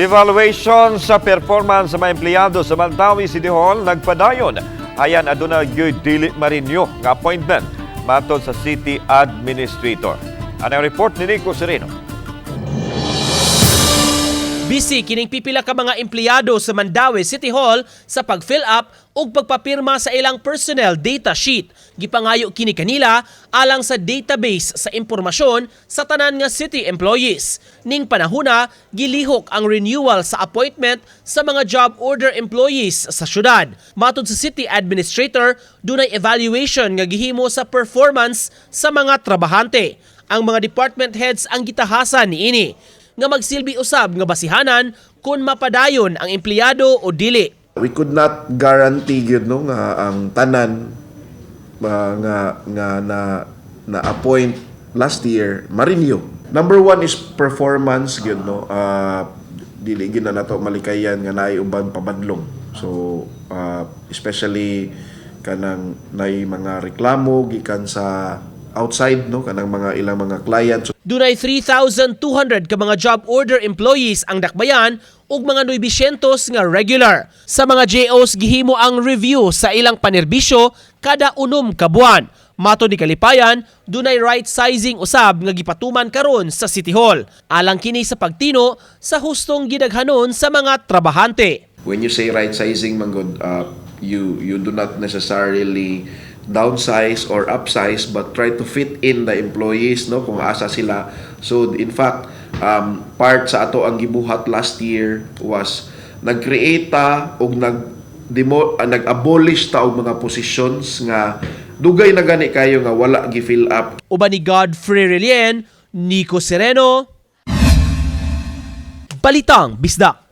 Evaluation sa performance sa mga empleyado sa Mandawi City Hall nagpadayon. Ayan aduna gyud dili marinyo nga appointment matod sa City Administrator. Ano report ni Nico Sereno? Busy kining pipila ka mga empleyado sa Mandawi City Hall sa pag-fill up ug pagpapirma sa ilang personnel data sheet. Gipangayo kini kanila alang sa database sa impormasyon sa tanan nga city employees. Ning panahuna, gilihok ang renewal sa appointment sa mga job order employees sa syudad. Matod sa city administrator, dunay evaluation nga gihimo sa performance sa mga trabahante. Ang mga department heads ang gitahasan niini nga magsilbi usab nga basihanan kung mapadayon ang empleyado o dili. We could not guarantee yun no nga ang tanan uh, nga nga na na appoint last year ma-renew. Number one is performance yun no. Uh, dili gyud na nato malikayan nga naay uban pabadlong. So uh, especially kanang nay mga reklamo gikan sa outside no kanang mga ilang mga clients Dunay 3,200 ka mga job order employees ang dakbayan ug mga 900 nga regular. Sa mga JOs gihimo ang review sa ilang panerbisyo kada unom ka buwan. Mato ni Kalipayan, dunay right sizing usab nga gipatuman karon sa City Hall. Alang kini sa pagtino sa hustong gidaghanon sa mga trabahante. when you say right sizing manggod uh, you you do not necessarily downsize or upsize but try to fit in the employees no? Kung asa sila. So in fact um, part sa ato ang gibuhat last year was nag-create og nag demo, uh, nag-abolish ta og mga positions nga dugay na gani kayo nga wala gi-fill up. Uban ni Godfrey Relien, Nico Sereno, Balitang Bisdak.